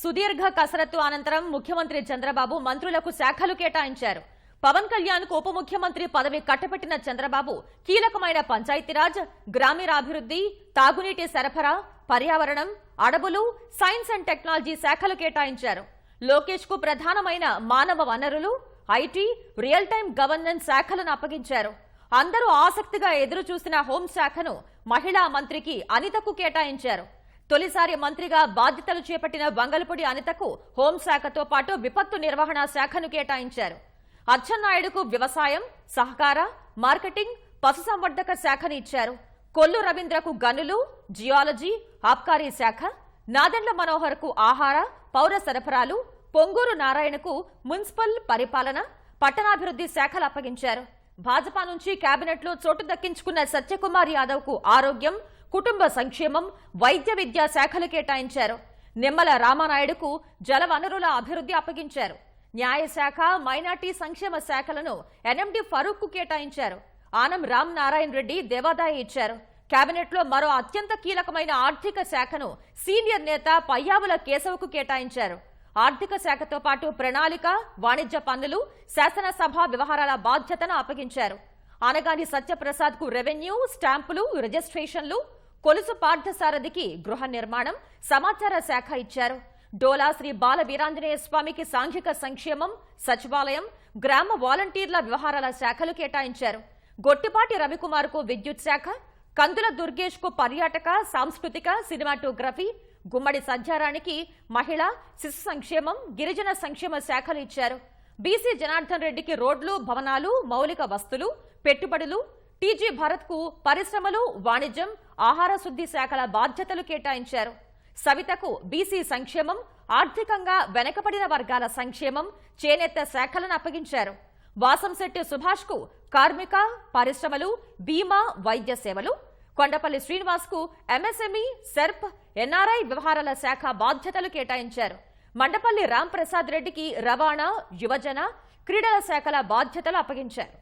సుదీర్ఘ కసరత్తు అనంతరం ముఖ్యమంత్రి చంద్రబాబు మంత్రులకు శాఖలు కేటాయించారు. పవన్ కళ్యాణ్కు ఉప ముఖ్యమంత్రి పదవి కట్టబెట్టిన చంద్రబాబు కీలకమైన పంచాయతీరాజ్ గ్రామీణాభివృద్ధి తాగునీటి సరఫరా పర్యావరణం అడవులు సైన్స్ అండ్ టెక్నాలజీ శాఖలు కేటాయించారు. లోకేష్కు ప్రధానమైన మానవ వనరులు ఐటీ రియల్ టైం గవర్నెన్స్ శాఖలను అప్పగించారు. అందరూ ఆసక్తిగా ఎదురు చూసిన హోంశాఖను మహిళా మంత్రికి అనితకు కేటాయించారు. తొలిసారి మంత్రిగా బాధ్యతలు చేపట్టిన వంగలపూడి అనితకు హోంశాఖతో పాటు విపత్తు నిర్వహణ శాఖను కేటాయించారు. అచ్చెన్నాయుడుకు వ్యవసాయం సహకార మార్కెటింగ్ పశుసంవర్ధక శాఖను ఇచ్చారు. కొల్లు రవీంద్రకు గనులు జియాలజీ ఆబ్కారీ శాఖ నాదెండ్ల మనోహర్కు ఆహార పౌర సరఫరాలు పొంగూరు నారాయణకు మున్సిపల్ పరిపాలన పట్టణాభివృద్ధి శాఖలు అప్పగించారు. భాజపా నుంచి కేబినెట్లో చోటు దక్కించుకున్న సత్యకుమార్ యాదవ్కు ఆరోగ్యం కుటుంబ సంక్షేమం వైద్య విద్యా శాఖలు కేటాయించారు. నిమ్మల రామానాయుడుకు జల వనరుల అభివృద్ధి అప్పగించారు. న్యాయశాఖ మైనార్టీ సంక్షేమ శాఖలను ఎన్ఎండి ఫరూక్కు కేటాయించారు. ఆనం రామ్ నారాయణ రెడ్డి దేవాదాయ ఇచ్చారు. కేబినెట్లో మరో అత్యంత కీలకమైన ఆర్థిక శాఖను సీనియర్ నేత పయ్యావుల కేశవకు కేటాయించారు. ఆర్థిక శాఖతో పాటు ప్రణాళిక వాణిజ్య పన్నులు శాసనసభ వ్యవహారాల బాధ్యతను అప్పగించారు. అనగాని సత్యప్రసాద్కు రెవెన్యూ స్టాంపులు రిజిస్ట్రేషన్లు కొలుసు పార్థసారథికి గృహ నిర్మాణం సమాచార శాఖ ఇచ్చారు. డోలా శ్రీ బాల వీరాంజనేయ స్వామికి సాంఘిక సంక్షేమం సచివాలయం గ్రామ వాలంటీర్ల వ్యవహారాల శాఖలు కేటాయించారు. గొట్టిపాటి రవికుమార్కు విద్యుత్ శాఖ కందుల దుర్గేష్కు పర్యాటక సాంస్కృతిక సినిమాటోగ్రఫీ గుమ్మడి సంధ్యారానికి మహిళ శిశు సంక్షేమం గిరిజన సంక్షేమ శాఖలు ఇచ్చారు. బీసీ జనార్దన్ రెడ్డికి రోడ్లు భవనాలు మౌలిక వస్తులు పెట్టుబడులు టీజీ భరత్కు పరిశ్రమలు వాణిజ్యం ఆహార శుద్ధి శాఖల బాధ్యతలు కేటాయించారు. సవితకు బీసీ సంక్షేమం ఆర్థికంగా వెనకబడిన వర్గాల సంక్షేమం చేనేత శాఖలను అప్పగించారు. వాసంశెట్టి సుభాష్కు కార్మిక పరిశ్రమలు బీమా వైద్య సేవలు కొండపల్లి శ్రీనివాస్కు ఎంఎస్ఎంఈ సెర్ప్ ఎన్ఆర్ఐ వ్యవహారాల శాఖ బాధ్యతలు కేటాయించారు. మండపల్లి రాంప్రసాద్ రెడ్డికి రవాణా యువజన క్రీడల శాఖల బాధ్యతలు అప్పగించారు.